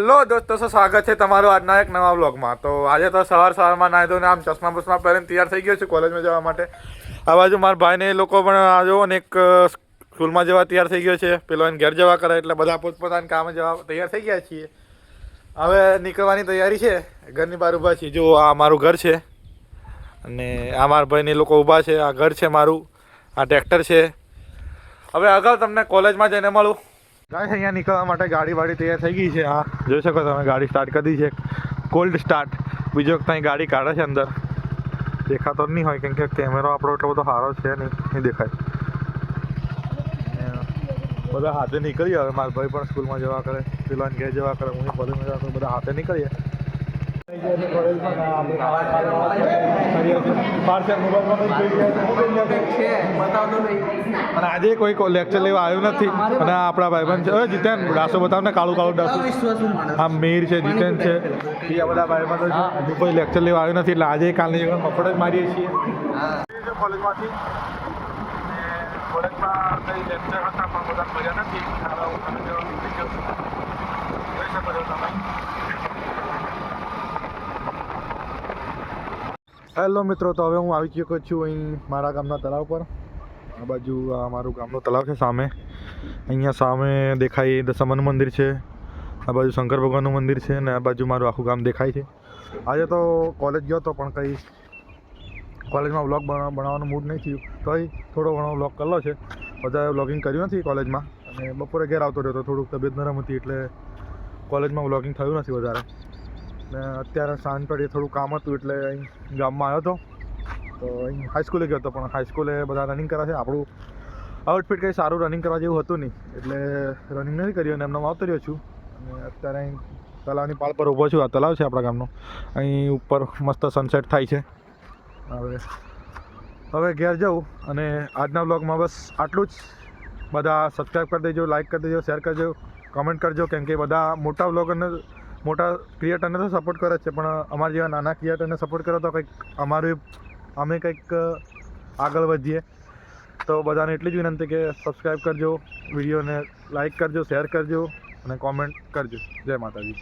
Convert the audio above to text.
Hello દોસ્તો તો સ્વાગત છે તમારું આજના એક નવા બ્લોગમાં તો આજે તો સવાર સવારમાં નાહી ધોઈને આમ ચશ્મા બસમા પહેરીને તૈયાર થઈ ગયો છું કોલેજમાં જવા માટે. આ બાજુ મારા ભાઈને એ લોકો પણ આ જો ને એક સ્કૂલમાં જવા તૈયાર થઈ ગયો છે. પેલો એને ઘેર જવા કરે એટલે બધા પોતપોતાના કામે જવા તૈયાર થઈ ગયા છીએ. હવે નીકળવાની તૈયારી છે. ઘરની બહાર ઊભા છીએ. જો આ મારું ઘર છે. અને આ મારા ભાઈને લોકો ઊભા છે. આ ઘર છે મારું. આ ટ્રેક્ટર છે. હવે અગાઉ તમને કોલેજમાં જઈને મળું. ગાઈસ, અહીંયા નીકળવા માટે ગાડી વાડી તૈયાર થઈ ગઈ છે, હા. જોઈ શકો તમે, ગાડી સ્ટાર્ટ કરી છે. કોલ્ડ સ્ટાર્ટ બીજો વખત ત્યાં ગાડી કાઢે છે અંદર. દેખાતો નહીં હોય, કેમ કે કેમેરો આપણો એટલો બધો સારો છે નહીં નહીં દેખાય. બધા હાથે નીકળીએ, હવે મારા ભાઈ પણ સ્કૂલમાં જવા કરે, પેલા ઘેર જવા કરે, હું બધું બધા હાથે નીકળીએ. અને આજે કોઈ લેક્ચર લેવા આવ્યું નથી. અને આપણા ભાઈબંધ છે. જીતેન ડાસો બતાવને કાળું કાળું ડાસો આ મીર છે, જીતેન છે. બીજા બધા ભાઈબંધો છે. કોઈ લેક્ચર લેવા આવ્યું નથી, એટલે આજે કાલની જગ્યાએ મફત જ મારીએ છીએ. કોલેજમાંથી કોલેજમાં કઈ લેક્ચર હતા, પણ બધા મજા નથી. સારા હું તમે જવા નીકળી ગયો છું જોઈ શકો છો તમે હેલો મિત્રો, તો હવે હું આવી ચૂક્યો છું અહીં મારા ગામના તળાવ પર. આ બાજુ આ મારું ગામનું તળાવ છે સામે. અહીંયા સામે દેખાય દશામાનું મંદિર છે. આ બાજુ શંકર ભગવાનનું મંદિર છે અને આ બાજુ મારું આખું ગામ દેખાય છે. આજે તો કોલેજ ગયો તો પણ કંઈ કોલેજમાં વ્લોગ બનાવવાનું મૂડ નહીં થયું. તોય થોડો ઘણો વ્લોગ કરેલો છે. વધારે વ્લોગિંગ કર્યું નથી કોલેજમાં અને બપોરે ઘેર આવતો રહ્યો તો થોડુંક તબિયત નરમ હતી એટલે કોલેજમાં વ્લોગિંગ થયું નથી વધારે. ને અત્યારે સાંજ પડી થોડું કામ હતું એટલે અહીં ગામમાં આવ્યો હતો. તો અહીં હાઈસ્કૂલે ગયો હતો, પણ હાઈસ્કૂલે બધા રનિંગ કરે છે. આપણું આઉટફિટ કંઈ સારું રનિંગ કરવા જેવું હતું નહીં. એટલે રનિંગ નથી કર્યું અને એમનો આવતો રહ્યો છું. અને અત્યારે અહીં તલાવની પાળ પર ઊભો છું. આ તલાવ છે આપણા ગામનો. અહીં ઉપર મસ્ત સનસેટ થાય છે. હવે હવે ઘેર જાઉં અને આજના બ્લોગમાં બસ આટલું જ. બધા સબસ્ક્રાઈબ કરી દેજો લાઈક કરી દેજો શેર કરજો કમેન્ટ કરજો કેમ કે બધા મોટા બ્લોગરને મોટા ક્રિએટરને તો સપોર્ટ કરે છે, પણ અમારા જેવા નાના ક્રિએટરને સપોર્ટ કરો તો કંઈક અમારું અમે કંઈક આગળ વધીએ. તો બધાને એટલી જ વિનંતી કે સબસ્ક્રાઈબ કરજો વિડીયોને લાઇક કરજો શેર કરજો, અને કોમેન્ટ કરજો. જય માતાજી.